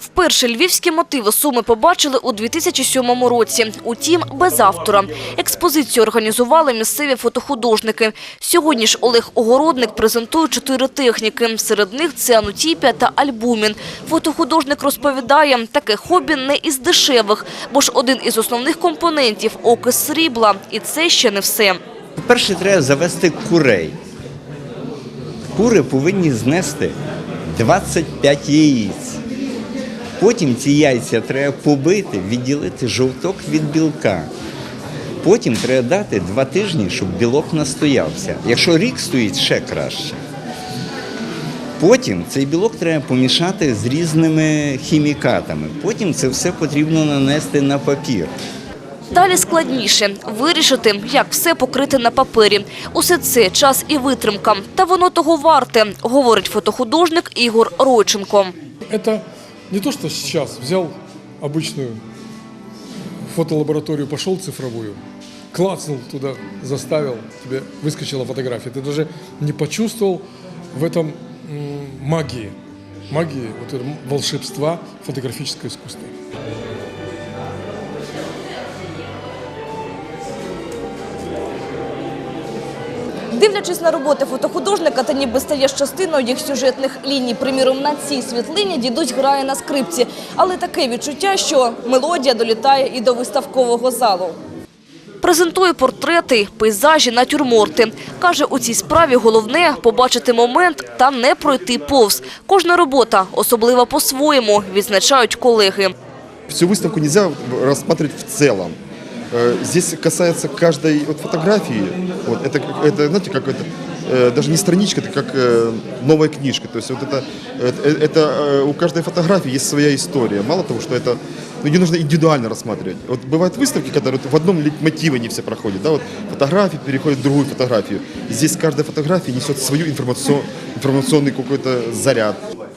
Вперше львівські мотиви Суми побачили у 2007 році. Утім, без автора. Експозицію організували місцеві фотохудожники. Сьогодні ж Олег Огородник презентує чотири техніки. Серед них це анутіпія та альбумін. Фотохудожник розповідає, таке хобі не із дешевих, бо ж один із основних компонентів – окис срібла. І це ще не все. По-перше, треба завести курей. Кури повинні знести 25 яєць. Потім ці яйця треба побити, відділити жовток від білка. Потім треба дати два тижні, щоб білок настоявся. Якщо рік стоїть, ще краще. Потім цей білок треба помішати з різними хімікатами. Потім це все потрібно нанести на папір. Далі складніше – вирішити, як все покрити на папері. Усе це – час і витримка. Та воно того варте, говорить фотохудожник Ігор Ройченко. Это не то, что сейчас взял обычную фотолабораторию, пошел цифровую, клацнул туда, заставил, тебе выскочила фотография. Ты даже не почувствовал в этом м, магии, магии, вот этого волшебства фотографического искусства. Дивлячись на роботи фотохудожника, та ніби стаєш частиною їх сюжетних ліній. Приміром, на цій світлині дідусь грає на скрипці. Але таке відчуття, що мелодія долітає і до виставкового залу. Презентує портрети, пейзажі, натюрморти. Каже, у цій справі головне – побачити момент та не пройти повз. Кожна робота особлива по-своєму, відзначають колеги. Всю выставку нельзя рассматривать в целом. Э, Здесь касается каждой вот фотографии. Вот это, как- это знаете, как это э, даже не страничка, это как э, новая книжка. То есть вот это, это, это, э, у каждой фотографии есть своя история. Мало того, что это ну, ее нужно индивидуально рассматривать. Вот бывают выставки, когда вот в одном мотиве они все проходят, да, вот фотографии переходят в другую фотографию. И здесь каждая фотография несет свою информацион, информационный какой-то заряд.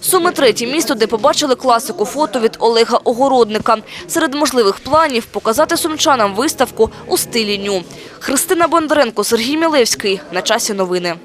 Суми – третє місто, де побачили класику фото від Олега Огородника. Серед можливих планів – показати сумчанам виставку у стилі ню. Христина Бондаренко, Сергій Мілевський. На часі новини.